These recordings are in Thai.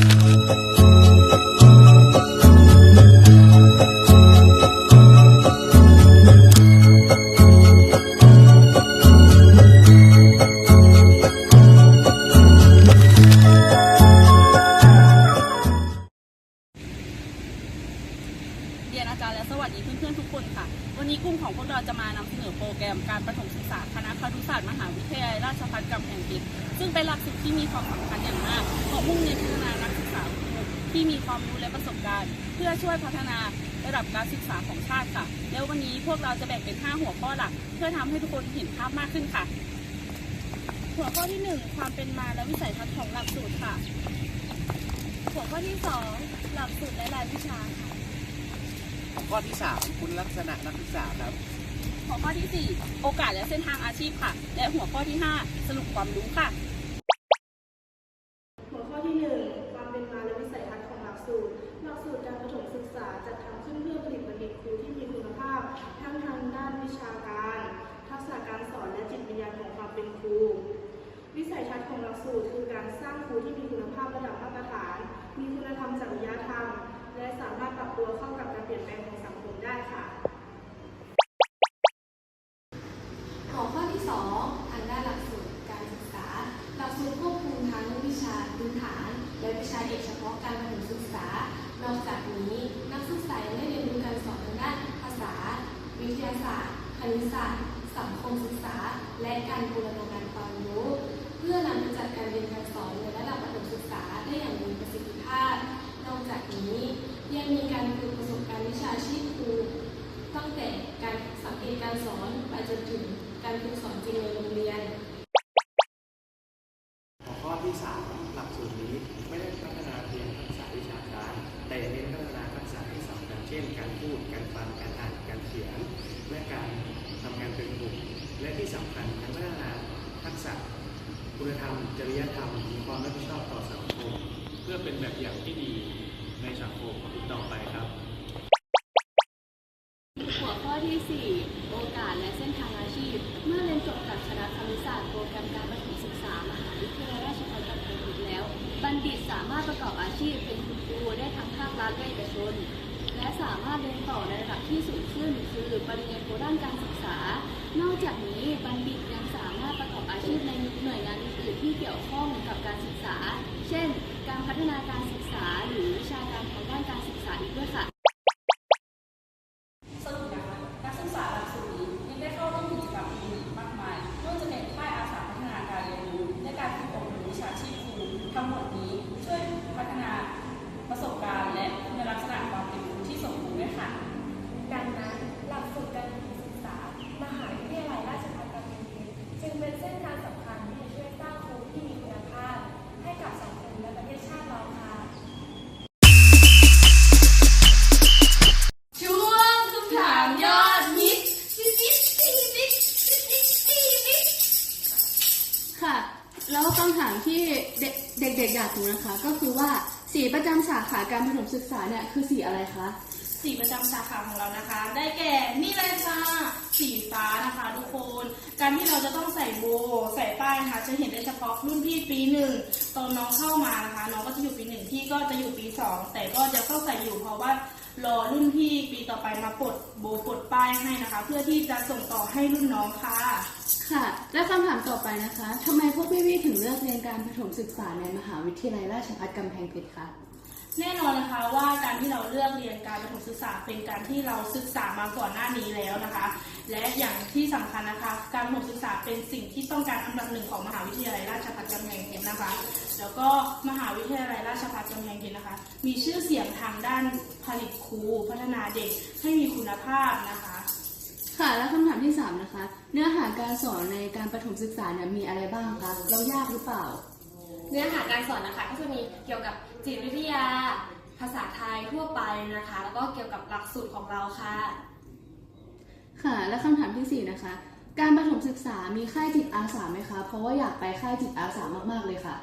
Thank you. วันนี้กลุ่มของพวกเราจะมานำเสนอโปรแกรมการประถมศึกษาคณะครุศาสตร์มหาวิทยาลัยราชภัฏกำแพงเพชรซึ่งเป็นหลักสูตรที่มีความสำคัญอย่างมากเพราะมุ่งเน้นพัฒนานักศึกษาที่มีความรู้และประสบการณ์ เพื่อช่วยพัฒนาระดับการศึกษาของชาติค่ะ แล้ววันนี้พวกเราจะแบ่งเป็น 5 หัวข้อหลัก เพื่อทำให้ทุกคนเห็นภาพมากขึ้นค่ะ หัวข้อที่ 1 ความเป็นมาและวิสัยทัศน์ของหลักสูตรค่ะ หัวข้อที่ 2 หลักสูตรและรายวิชาค่ะ หัวข้อที่ 3 คุณลักษณะนักศึกษาครับ หัวข้อที่ 4 โอกาสและเส้นทางอาชีพค่ะ และหัวข้อที่ 5 สรุปความรู้ค่ะ หัวข้อที่ 1 ความเป็นมาและวิสัยทัศน์ของหลักสูตร หลักสูตรการประถมศึกษาจัดทำขึ้นเพื่อผลิตบัณฑิตครูที่มีคุณภาพ ทั้งทางด้านวิชาการ ทักษะการสอนและจิตวิญญาณของความเป็นครู วิสัยทัศน์ของหลักสูตรคือการสร้างครูที่มีคุณภาพระดับมาตรฐาน มีคุณธรรมจริยธรรม และสามารถปรับตัวเข้ากับการเปลี่ยนแปลงของสังคมได้ค่ะ หัวข้อที่ 2 ทางด้านหลักสูตรการศึกษา หลักสูตรควบคุมทั้งวิชาพื้นฐาน และวิชาเอกเฉพาะการประถมศึกษา นอกจากนี้นักศึกษายังได้เรียนรู้การสอนทางด้านภาษา วิทยาศาสตร์ คณิตศาสตร์ สังคมศึกษา และการบูรณาการความรู้ เพื่อนำมาจัดการเรียนการสอนในระดับประถมศึกษาได้อย่างมีประสิทธิภาพ นอกจากนี้ยังมีการฝึกประสบการณ์วิชาชีพครูตั้งแต่การสังเกตการสอนไปจนถึงการฝึกสอนจริงในโรงเรียน หัวข้อที่ 3 หลักสูตรนี้ไม่ได้พัฒนาเพียงทักษะวิชาการ แต่เน้นพัฒนาทักษะที่สำคัญเช่น การพูด การฟัง การอ่าน การเขียน และการทำงานเป็นกลุ่ม และที่สำคัญยังพัฒนาทักษะคุณธรรม จริยธรรม มีความรับผิดชอบต่อสังคม เพื่ อเป็นแบบอย่างที่ดีในสังคมต่อไปครับ หัวข้อที่ 4 โอกาสและเส้นทางอาชีพ เมื่อเรียนจบจากคณะครุศาสตร์โปรแกรมการประถมศึกษามหาวิทยาลัยราชภัฏกำแพงเพชรแล้ว บัณฑิตสามารถประกอบอาชีพเป็นคุณครูได้ทั้งภาครัฐและเอกชน และสามารถเรียนต่อในระดับที่สูงขึ้น คือปริญญาโทด้านการศึกษา นอกจากนี้บัณฑิตยังสามารถประกอบอาชีพในหน่วยงานอื่นๆที่เกี่ยวข้องกับการศึกษา เช่น การพัฒนาการศึกษาหรือวิชาการทางด้านการศึกษาอีกด้วยค่ะ ด็กเด็กๆอยากรู้นะคะ ก็คือว่าสีประจำสาขาการประถมศึกษาเนี่ยคือสีอะไรคะ สีประจำสาขาของเรานะคะ ได้แก่นี่เลยค่ะสีฟ้านะคะทุกคน การที่เราจะต้องใส่โบว์ใส่ป้ายนะคะจะเห็นได้เฉพาะรุ่นพี่ปีหนึ่งตอนน้องเข้ามานะคะ น้องก็จะอยู่ปีหนึ่งพี่ก็จะอยู่ปีสองแต่ก็จะต้องใส่อยู่เพราะว่ารอรุ่นพี่ปีต่อไปมาปลดโบปลดป้ายให้นะคะ เพื่อที่จะส่งต่อให้รุ่นน้องค่ะ ค่ะ และคำถามต่อไปนะคะทำไมพวกพี่ๆถึงเลือกเรียนการประถมศึกษาในมหาวิทยาลัยราชภัฏกำแพงเพชรคะแน่นอนนะคะว่าการที่เราเลือกเรียนการประถมศึกษาเป็นการที่เราศึกษามาก่อนหน้านี้แล้วนะคะ และอย่างที่สำคัญนะคะ การประถมศึกษาเป็นสิ่งที่ต้องการอันดับหนึ่งของมหาวิทยาลัยราชภัฏกำแพงเพชรนะคะ แล้วก็มหาวิทยาลัยราชภัฏกำแพงเพชรนะคะ มีชื่อเสียงทางด้านผลิตครูพัฒนาเด็กให้มีคุณภาพนะคะ ค่ะและคำถามที่ 3 นะคะ เนื้อหาการสอนในการประถมศึกษาเนี่ยมีอะไรบ้างคะแล้วยากหรือเปล่า เนื้อหาการสอนนะคะก็จะมีเกี่ยวกับจิตวิทยา ภาษาไทยทั่วไปนะคะ แล้วก็เกี่ยวกับหลักสูตรของเราค่ะ ค่ะ และคำถามทีสี่4 นะคะ การประถมศึกษามีค่ายจิตอาสาไหมคะ เพราะว่าอยากไปค่ายจิตอาสามากๆเลยค่ะ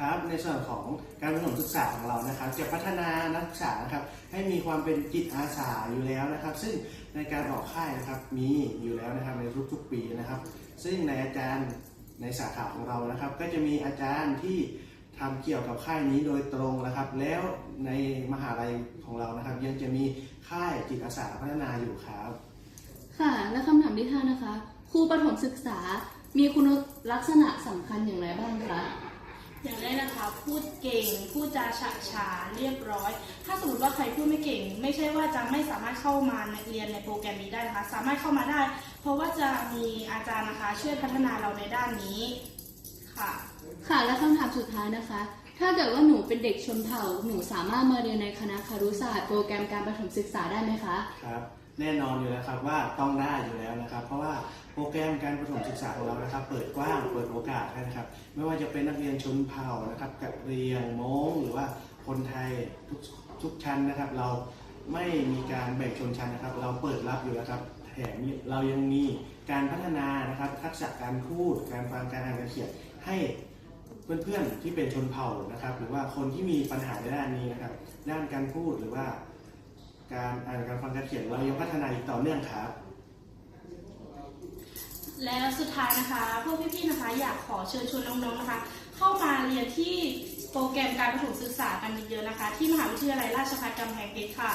ครับในส่วนของการประถมศึกษาของเรานะครับ จะพัฒนานักศึกษานะครับให้มีความเป็นจิตอาสาอยู่แล้วนะครับ ซึ่งในการออกค่ายนะครับมีอยู่แล้วนะครับในทุกๆปีนะครับ ซึ่งในอาจารย์ในสาขาของเรานะครับ ก็จะมีอาจารย์ที่ททำเกี่ยวกับค่ายนี้โดยตรงนะครับ แล้วในมหาลัยของเรานะครับ ยังจะมีค่ายจิตอาสาพัฒนาอยู่ครับ ค่ะและคำถามที่ห้านะคะครูประถมศึกษามีคุณลักษณะสำคัญอย่างไรบ้างคะ อย่างแรกนะคะ พูดเก่ง พูดจาฉะฉานเรียบร้อย ถ้าสมมติว่าใครพูดไม่เก่ง ไม่ใช่ว่าจะไม่สามารถเข้ามาในเรียนในโปรแกรมนี้ได้นะคะ สามารถเข้ามาได้ เพราะว่าจะมีอาจารย์นะคะ ช่วยพัฒนาเราในด้านนี้ค่ะ ค่ะ และคำถามสุดท้ายนะคะ ถ้าเกิดว่าหนูเป็นเด็กชนเผ่า หนูสามารถมาเรียนในคณะคารุศาสตร์โปรแกรมการประถมศึกษาได้ไหมคะ ครับ แน่นอนอยู่แล้วครับว่าต้องได้อยู่แล้วนะครับ เพราะว่าโปรแกรมการประถมศึกษาของเรานะครับ เปิดกว้างเปิดโอกาสให้นะครับ ไม่ว่าจะเป็นนักเรียนชนเผ่านะครับกับเรียงม้งหรือว่าคนไทยทุกทุกชั้นนะครับ เราไม่มีการแบ่งชนชั้นนะครับ เราเปิดรับอยู่แล้วครับแถมเรายังมีการพัฒนานะครับทักษะการพูดการฟังการอ่านการเขียนให้เพื่อนๆที่เป็นชนเผ่านะครับ หรือว่าคนที่มีปัญหาในด้านนี้นะครับ ด้านการพูดหรือว่า การอ่านการฟังการเขียนเรายังพัฒนาอีกต่อเนื่องครับ แล้วสุดท้ายนะคะพวกพี่ๆนะคะอยากขอเชิญชวนน้องๆนะคะ เข้ามาเรียนที่โปรแกรมการประถมศึกษากันเยอะๆนะคะ ที่มหาวิทยาลัยราชภัฏกำแพงเพชรค่ะ